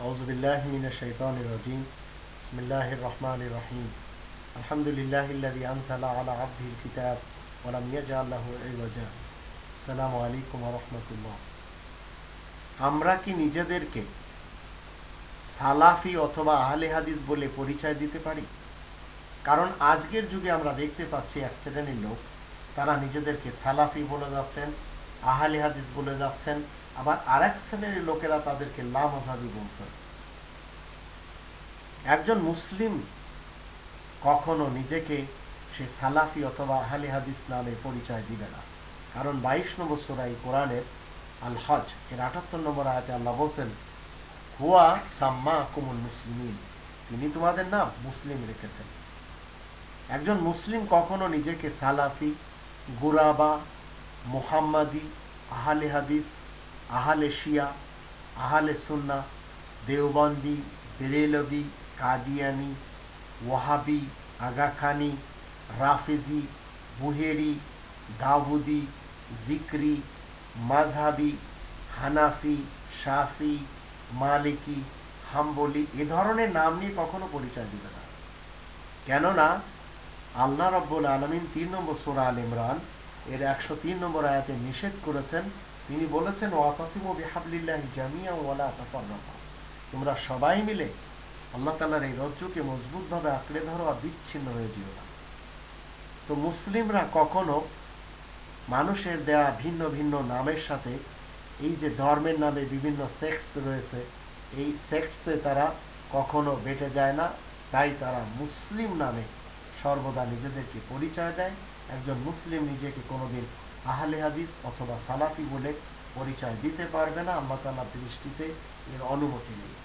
أعوذ بالله من الشيطان الرجيم بسم الله الرحمن الرحيم الحمد لله الذي أنزل على عبده الكتاب ولم يجعل له عوجا السلام عليكم ورحمة الله আমরা কি নিজেদেরকে সালাফি অথবা আহলে হাদিস বলে পরিচয় দিতে পারি কারণ আজকের যুগে আমরা দেখতে পাচ্ছি এক শ্রেণীর লোক তারা নিজেদেরকে সালাফি বলে যাচ্ছেন আহলে হাদিস বলে যাচ্ছেন, আবার আরেক শ্রেণির লোকেরা তাদেরকে লামজাবি বলছেন। একজন মুসলিম কখনো নিজেকে সে সালাফি অথবা আহলে হাদিস নামে পরিচয় দিবে না। কারণ বাইশ নম্বর সোরাই কোরআনের আল হজ এর আটাত্তর নম্বর আয়াতে আল্লাহ বলছেন, হুয়া সাম্মা কুমুল মুসলিমিন। তিনি তোমাদের নাম মুসলিম রেখেছেন। একজন মুসলিম কখনো নিজেকে সালাফি, গুরাবা মোহাম্মদি, আহলে হাদিস, আহলে শিয়া, আহলে সুন্না, দেওবন্দি বেরেলবি কাদিয়ানি, ওয়াহাবি, আগাখানি, রাফেজি, বুহেরি, দাউদি, জিক্রি মাঝহাবি হানাফি, শাফি, মালিকি, হাম্বলি এ ধরনের নাম নিয়ে কখনো পরিচয় দিবে না। কেননা আল্লাহ রব্বুল আলমিন তিন নম্বর সোরা আল ইমরান এর একশো তিন নম্বর আয়াতে নিষেধ করেছেন। তিনি বলেছেন তোমরা সবাই মিলে আল্লাহ তালার এই রজ্জুকে মজবুতভাবে আঁকড়ে ধরো আর বিচ্ছিন্ন হয়ে যেও না। তো মুসলিমরা কখনো মানুষের দেয়া ভিন্ন ভিন্ন নামের সাথে এই যে ধর্মের নামে বিভিন্ন সেক্টস রয়েছে, এই সেক্টসে তারা কখনো বেটে যায় না। তাই তারা মুসলিম নামে সর্বদা নিজেদেরকে পরিচয় দেয়। একজন মুসলিম নিজেকে কোনোদিন আহলে হাদিস অথবা সালাফি বলে পরিচয় দিতে পারবে না। আল্লাহ দৃষ্টিতে এর অনুমতি নেই।